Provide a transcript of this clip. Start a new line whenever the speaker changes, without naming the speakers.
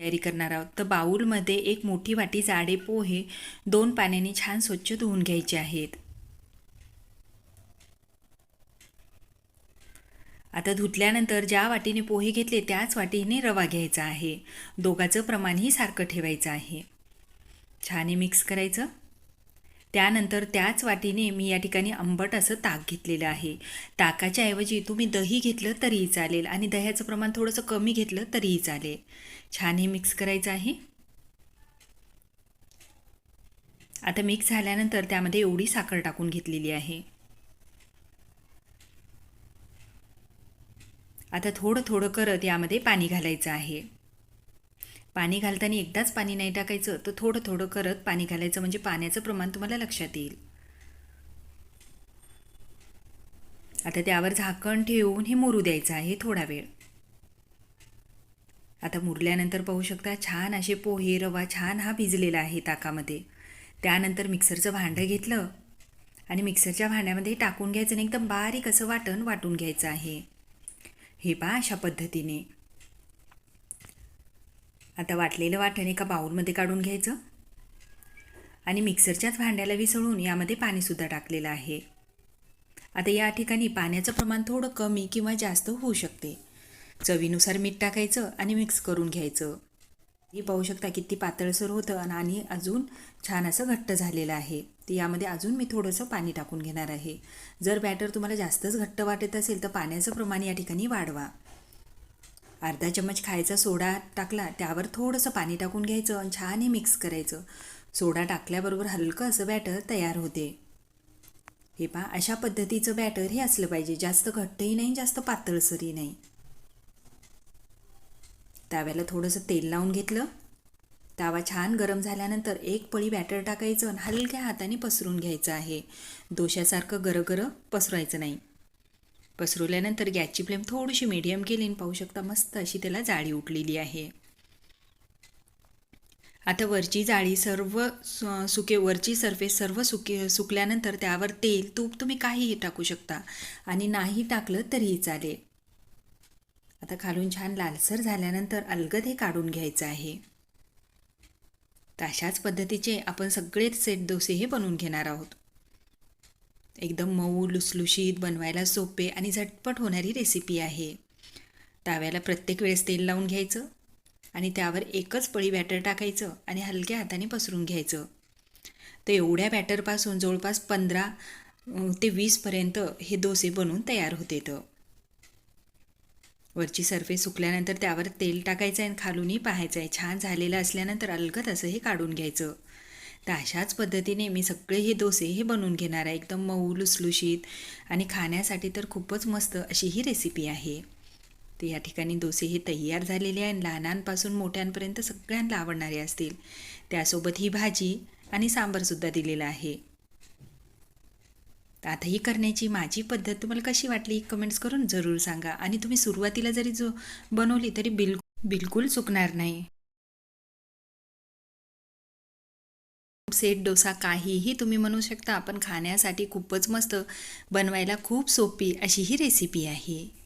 तयारी करणार आहोत. तर बाऊलमध्ये एक मोठी वाटी जाडे पोहे दोन पाण्याने छान स्वच्छ धुवून घ्यायचे आहेत. आता धुतल्यानंतर ज्या वाटीने पोहे घेतले त्याच वाटीने रवा घ्यायचा आहे. दोघाचं प्रमाणही सारखं ठेवायचं आहे. छान मिक्स करायचं. त्यानंतर त्याच वाटीने मी या ठिकाणी आंबट असं ताक घेतलेलं आहे. ताकाच्या ऐवजी तुम्ही दही घेतलं तरीही चालेल आणि दह्याचं प्रमाण थोडंसं कमी घेतलं तरीही चालेल. छान हे मिक्स करायचं आहे. आता मिक्स झाल्यानंतर त्यामध्ये एवढी साखर टाकून घेतलेली आहे. आता थोडं थोडं करत यामध्ये पाणी घालायचं आहे. पाणी घालताना एकदाच पाणी नाही टाकायचं तर थोडं थोडं करत पाणी घालायचं. म्हणजे पाण्याचं प्रमाण तुम्हाला लक्षात येईल. आता त्यावर झाकण ठेवून हे मुरू द्यायचं आहे थोडा वेळ. आता मुरल्यानंतर पाहू शकता छान असे पोहे रवा छान हा भिजलेला आहे ताकामध्ये. त्यानंतर मिक्सरचं भांडं घेतलं आणि मिक्सरच्या भांड्यामध्ये टाकून घ्यायचं आणि एकदम बारीक असं वाटण वाटून घ्यायचं आहे. हे पहा अशा पद्धतीने. आता वाटलेलं वाटण एका बाऊलमध्ये काढून घ्यायचं. आणि मिक्सरच्याच भांड्याला विसळून यामध्ये पाणीसुद्धा टाकलेलं आहे. आता या ठिकाणी पाण्याचं प्रमाण थोडं कमी किंवा जास्त होऊ शकते. चवीनुसार मीठ टाकायचं आणि मिक्स करून घ्यायचं. हे पाहू शकता किती पातळसर होतं आणि अजून छान असं घट्ट झालेलं आहे. तर यामध्ये अजून मी थोडंसं पाणी टाकून घेणार आहे. जर बॅटर तुम्हाला जास्तच घट्ट वाटत असेल तर पाण्याचं प्रमाण या ठिकाणी वाढवा. अर्धा चम्मच खायचा सोडा टाकला त्यावर थोडंसं पाणी टाकून घ्यायचं आणि छान हे मिक्स करायचं. सोडा टाकल्याबरोबर हलकं असं बॅटर तयार होते. हे पहा अशा पद्धतीचं बॅटर हे असलं पाहिजे. जास्त घट्टही नाही जास्त पातळसरही नाही. तव्याला थोडंसं तेल लावून घेतलं. तवा छान गरम झाल्यानंतर एक पळी बॅटर टाकायचं आणि हलक्या हाताने पसरून घ्यायचं आहे. दोशासारखं गरगरं पसरायचं नाही. पसरवल्यानंतर गॅसची फ्लेम थोडीशी मीडियम केली आणि पाहू शकता मस्त अशी त्याला जाळी उठलेली आहे. आता वरची जाळी सर्व सुके वरची सरफेस सर्व सुके सुकल्यानंतर त्यावर तेल तूप तुम्ही काहीही टाकू शकता आणि नाही टाकलं तरीही चालेल. आता खालून छान लालसर झाल्यानंतर अलगद हे काढून घ्यायचं आहे. तर अशाच पद्धतीचे आपण सगळेच सेट डोसे हे बनवून घेणार आहोत. एकदम मऊ लुसलुशीत बनवायला सोपे आणि झटपट होणारी रेसिपी आहे. ताव्याला प्रत्येक वेळेस तेल लावून घ्यायचं आणि त्यावर एकच पळी बॅटर टाकायचं आणि हलक्या हाताने पसरून घ्यायचं. तर एवढ्या बॅटरपासून जवळपास पंधरा ते वीसपर्यंत हे डोसे बनवून तयार होते तर वरची सरफेस सुकल्यानंतर त्यावर तेल टाकायचं आहे आणि खालूनही पाहायचं आहे. छान झालेलं असल्यानंतर अलगत असं हे काढून घ्यायचं. तर अशाच पद्धतीने मी सगळे हे डोसे हे बनवून घेणार आहे. एकदम मऊ लुसलुशीत आणि खाण्यासाठी तर खूपच मस्त अशी ही रेसिपी आहे. तर या ठिकाणी डोसे हे तयार झालेले आहे आणि लहानांपासून मोठ्यांपर्यंत सगळ्यांना आवडणारे असतील. त्यासोबत ही भाजी आणि सांबारसुद्धा दिलेला आहे. तर आता ही करण्याची माझी पद्धत तुम्हाला कशी वाटली कमेंट्स करून जरूर सांगा. आणि तुम्ही सुरुवातीला जरी जो बनवली तरी बिल बिलकुल चुकणार नाही. सेट डोसा काहीही तुम्ही म्हणू शकता आपण खाण्यासाठी खूपच मस्त बनवायला खूप सोपी अशी ही रेसिपी आहे.